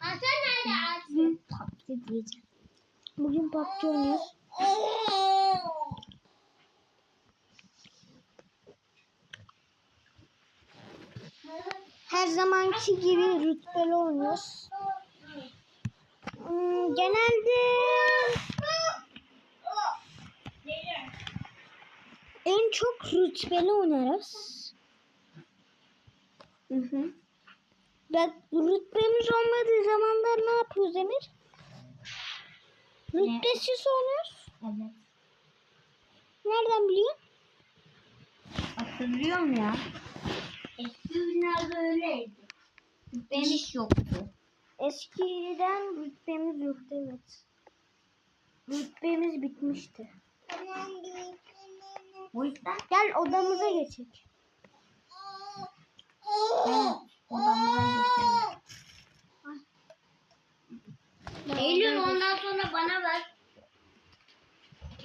arkadaşlar nerede Hasan? Bugün PUBG diyeceğim. Bugün PUBG oynuyoruz. Her zamanki gibi rütbeli oynuyoruz. Hmm, genelde en çok rütbeli oynarız. Hı hı. Bak rütbemiz olmadığı zamanlar ne yapıyoruz Emir? Rütbesiz oynuyoruz. Evet. Nereden biliyorsun? Hatırlıyorum ya. Eski günlerde öyleydi. Hiç yoktu. Eskiden rütbemiz yoktu evet. Rütbemiz bitmişti. O yüzden Gel odamıza geçek. Evet, odamıza geçelim. Eylül ondan sonra bana ver.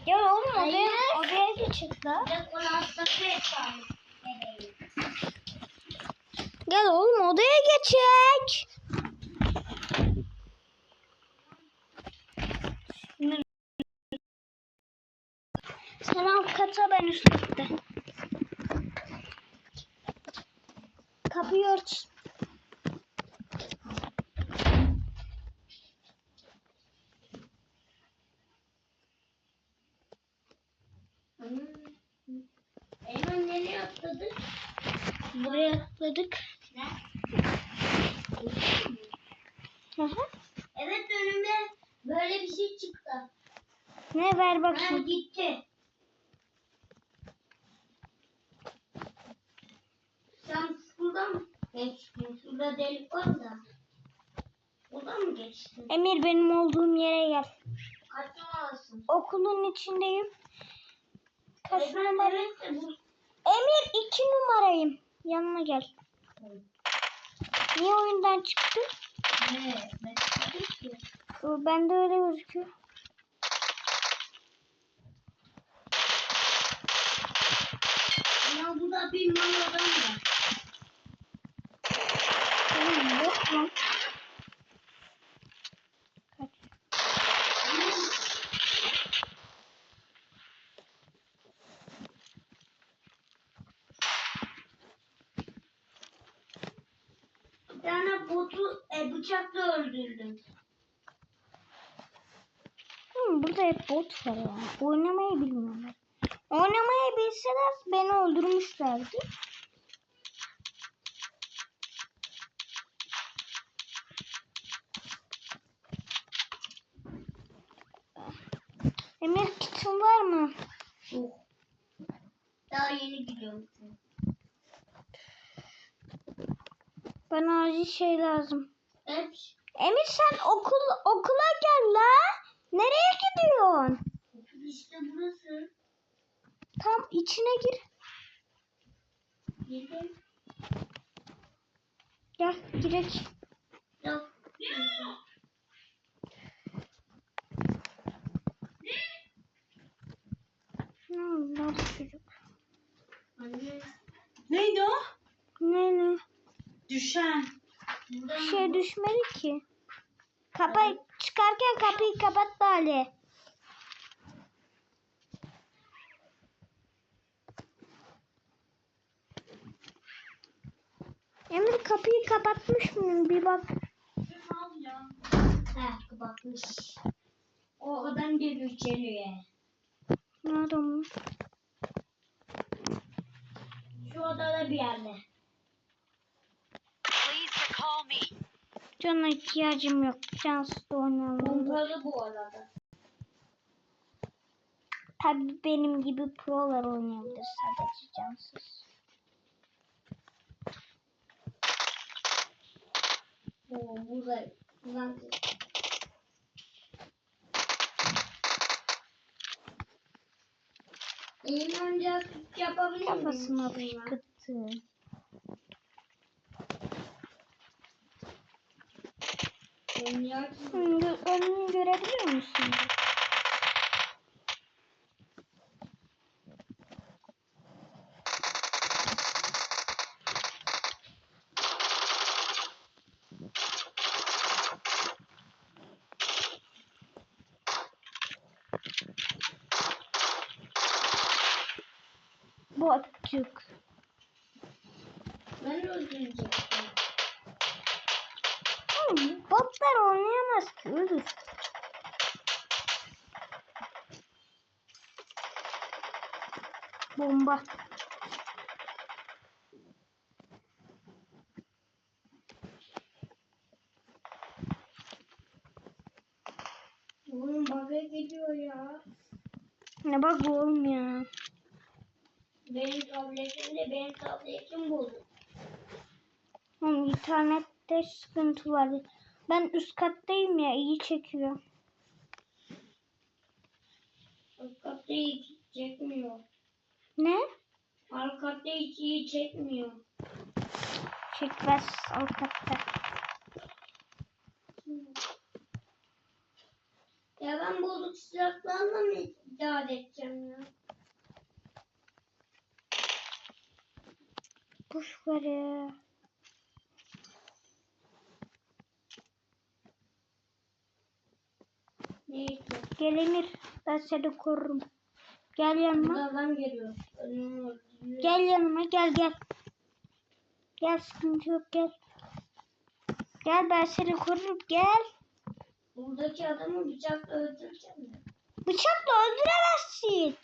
Gel oğlum odaya, odaya yapalım. Evet. Gel oğlum odaya geçek. Sen alt kata ben üst ört. Eymen nereye atladı? Buraya atladık. Hı. Evet önüme böyle bir şey çıktı. Ne ver Ha bakayım. gitti. Sen şuradan mı Şurada delik var da. Buradan mı geçtin? Emir benim olduğum yere gel. Kaç numarasın? Okulun içindeyim. Kaç numara? de bu. Emir iki numarayım. Yanıma gel. Niye oyundan çıktı? Ne? Ben ki. Bende öyle gözüküyor. Ya burada bir mal adam var. Lan. Kaç. Bir tane botu e, bıçakla öldürdüm. Hı, burada hep bot var ya. Oynamayı bilmiyorlar. Oynamayı bilseler beni öldürmüşlerdi. Emir mı? Yok. Daha yeni gidiyorum. Bana acil şey lazım. Hep Emir sen okul okula gel la. Nereye gidiyorsun? işte burası. Tam içine gir. Girdim. Gel girek. Yok. Ne oldu çocuk? Anne. Neydi o? Ne ne? Düşen. Bir şey düşmedi ki. Kapıyı çıkarken kapıyı kapat bari. Emir kapıyı kapatmış mıyım? Bir bak. Ha kapatmış. O adam geliyor içeriye. Nerede o? Şu odada bir yerde. Please recall me. Cana ihtiyacım yok. Da oynayalım. Pompalı bu arada. Tabii benim gibi prolar oynayabilir sadece cansız. Oo, burada. Buradan. İyi Yapabilir Kafasına şey fışkırttı. Şimdi önünü görebiliyor musun? Thank you. Botçuk. Ben öldürecektim. Oğlum, Botlar oynayamaz ki ölür. Bomba. Oğlum bug'a gidiyor ya. Ne bak oğlum ya. Benim tabletimde benim tabletim bozuk. Oğlum internette sıkıntı var. Ben üst kattayım ya iyi çekiyor. Alt katta hiç çekmiyor. Ne? Alt katta hiç iyi çekmiyor. Çekmez alt katta. Ya ben bozuk silahlarla mı idare edeceğim ya? Ya. Neyse. Gel Emir. Ben seni korurum. Gel yanıma. Burada adam geliyor. Gel yanıma gel gel. Gel sıkıntı yok gel. Gel ben seni korurum gel. Buradaki adamı bıçakla öldüreceğim ya. Bıçakla öldüremezsin.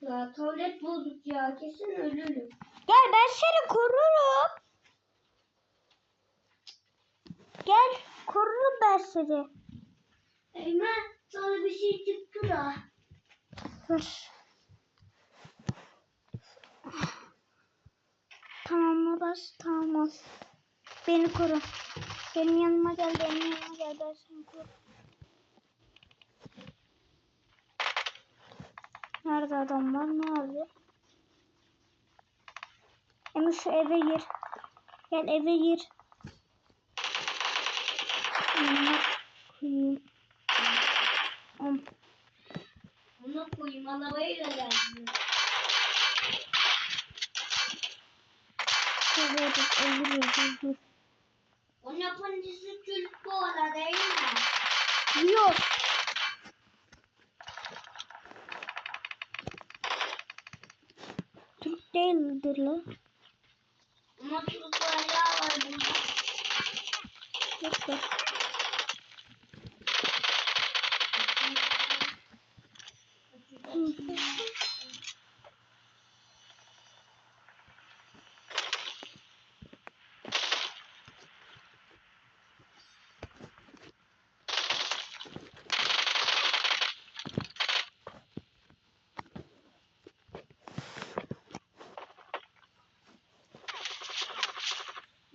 Ya tablet bozuk ya. Kesin ölürüm. Gel ben seni korurum. Gel korurum ben seni. Eymen sana bir şey çıktı da. Dur. Tamamla bas tamam ol. Beni koru. Benim yanıma gel benim yanıma gel ben seni korurum. Nerede adamlar? Nerede? Emir şu eve gir. Gel eve gir. Amına koyayım. Arabayla geldim. Şöyle yapıp öldürüyoruz. Onun yapımcısı Türk bu arada değil mi? Yok. Türk değildir lan. Türk bayrağı var.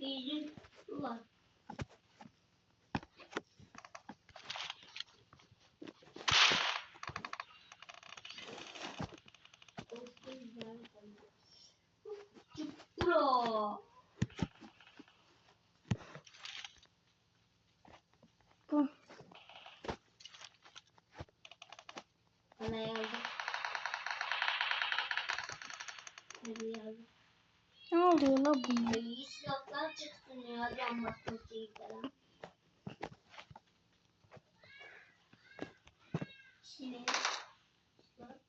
Bir su var. Bro. Bu. Bana yazdı. Hadi yazdı. Ne oluyor la bunlar? İyi silahlar çıksın ya can iyi falan. Şimdi bak.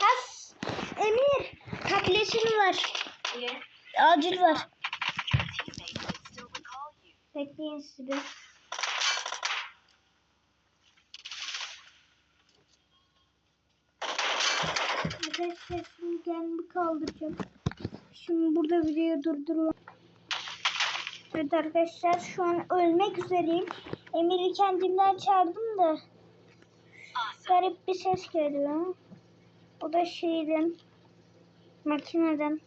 Has. Emir. Taklesini var. Acil var. Bekleyin sizi. Arkadaşlar şimdi kendimi kaldıracağım. Şimdi burada videoyu durduralım. Evet arkadaşlar şu an ölmek üzereyim. Emir'i kendimden çağırdım da garip bir ses geliyor. O da şeyden makineden.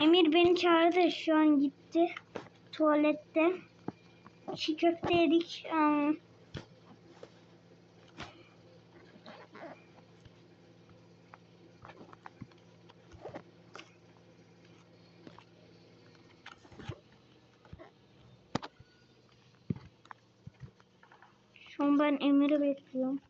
Emir beni çağırdı. Şu an gitti. Tuvalette. çiğ köfte yedik. Aa, An ben Emir'i bekliyorum.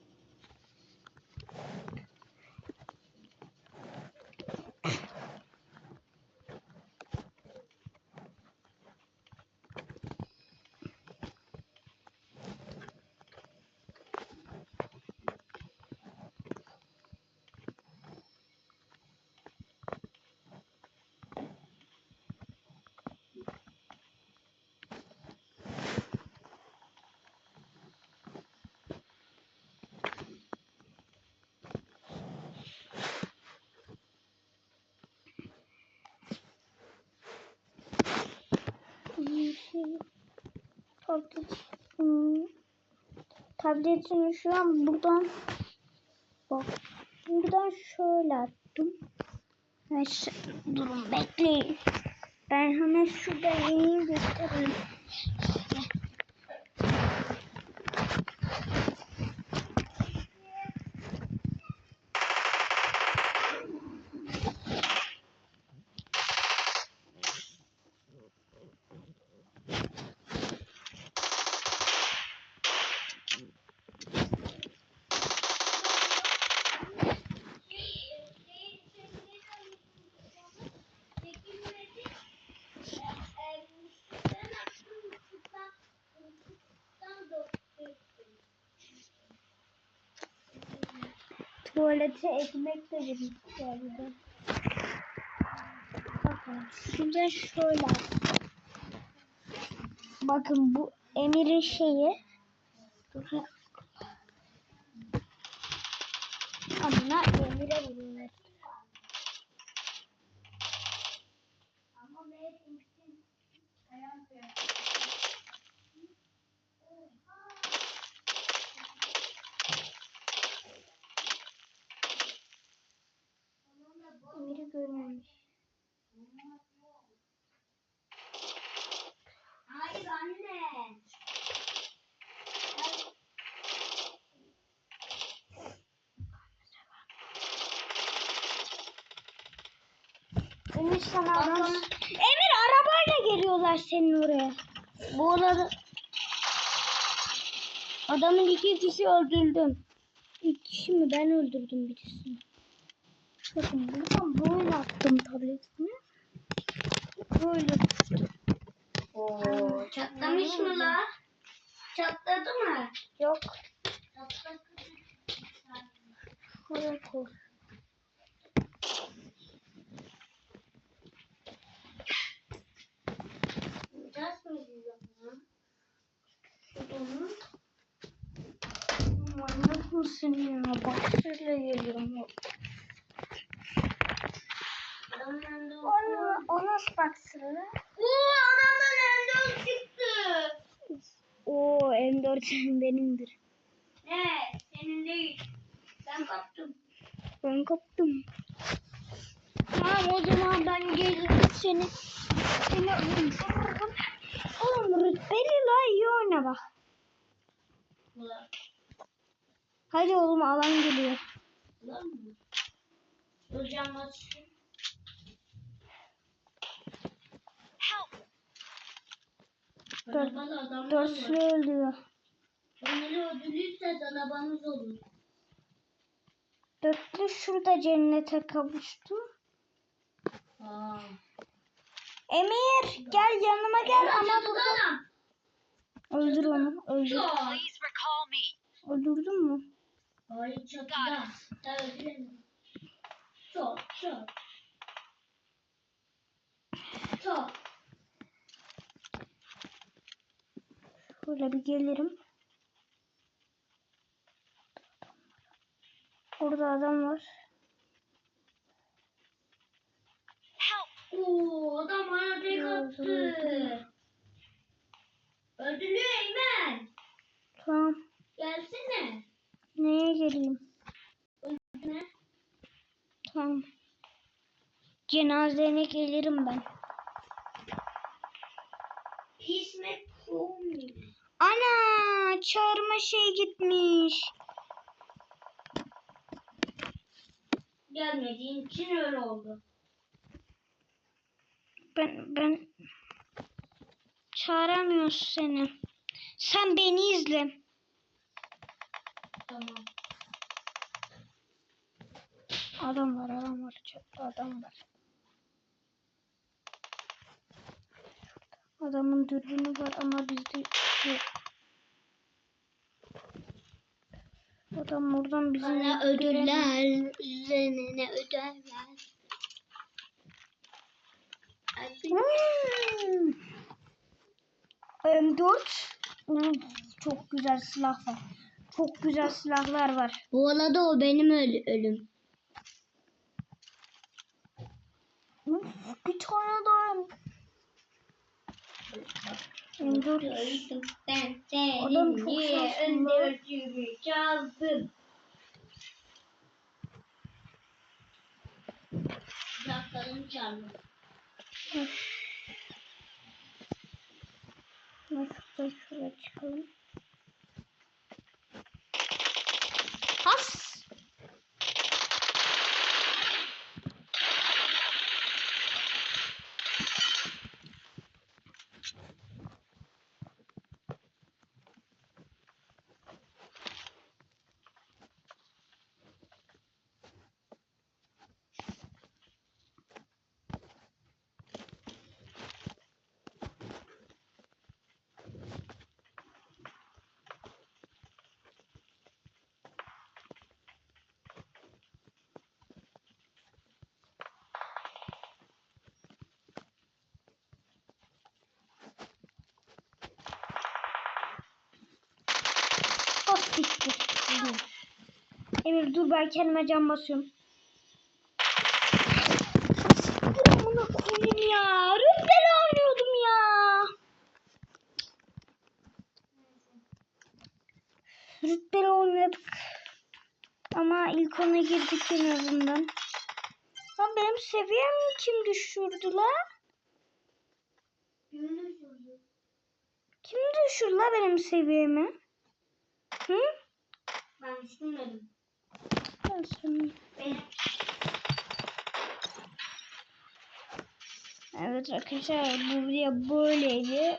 Bir şey- Tablet. Hmm. Tabletini şu an buradan bak. Buradan şöyle attım. Neyse durun bekleyin. Ben hemen şurada yeni göstereyim. Tuvalete ekmek de girmiş galiba. Bakın şurada şöyle. Bakın bu Emir'in şeyi. Amına Emir'e vuruyor. Emir'i görmemiş. Hayır anne. Emir sana adam... Emir arabayla geliyorlar senin oraya. Bu arada adamın iki kişi öldürdüm. İlk kişi mi ben öldürdüm birisini. Bakın buradan böyle attım tabletini. Böyle düştü. Oo, çatlamış mı la? Çatladı mı? Yok. Şuraya koy. Manyak mısın ya? Bak şöyle geliyorum. Onu, o nasıl baksana? Oo adamdan önde çıktı. Oo M4 benimdir. Ne? Senin değil. Ben kaptım. Ben kaptım. Tamam o zaman ben gelirim seni. Seni öldürürüm. Oğlum rütbeli la iyi oyna bak. Hadi oğlum alan geliyor. Hocam nasıl? Dört- Dörtlü öldürüyor. Onları öldürürse arabanız olur. Dörtlü şurada cennete kavuştu. Aa. Emir gel yanıma gel ama burada. Öldür onu. Öldür. Öldürdün mü? Hayır çatıda. Çok çok. Çok. Şöyle bir gelirim. Orada adam var. Oo adam bana tek attı. öldü. Öldürüyor Eymen. Tamam. Gelsene. Neye geleyim? Ne? Tamam. Cenazene gelirim ben. Ana çağırma şey gitmiş. Gelmediğin için öyle oldu. Ben ben çağıramıyoruz seni. Sen beni izle. Tamam. Adam var adam var çöpte adam var. Adamın dürbünü var ama bizde yok. Adam oradan bizi Bana ödüller, üzerine ödüller. Hadi. Hmm. M4 Hmm, çok güzel silah var. Çok güzel silahlar var. Bu arada o benim öl- ölüm. Bir tane daha. M4 Öldüm ben Adam çok niye şanslı. öldürdüğümü çaldım. Kulaklarım çaldım. Nasıl şuraya çıkalım. Has. Bitti. Emir dur ben kendime can basıyorum. Amına koyayım ya. Rütbeli oynuyordum ya. Rütbeli oynadık. Ama ilk ona girdik en azından. Lan benim seviyem kim düşürdü la? Kim düşürdü la benim seviyemi? Hı? Ben düşünmedim. Ben sana- Ben Evet arkadaşlar bu video böyleydi.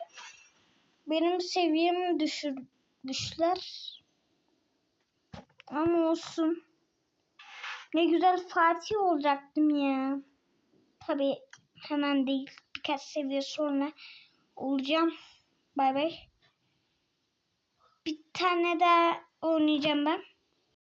Benim seviyemi düşürmüşler. Ama olsun. Ne güzel Fatih olacaktım ya. Tabi hemen değil. Birkaç seviye sonra olacağım. Bay bay. Bir tane daha oynayacağım ben.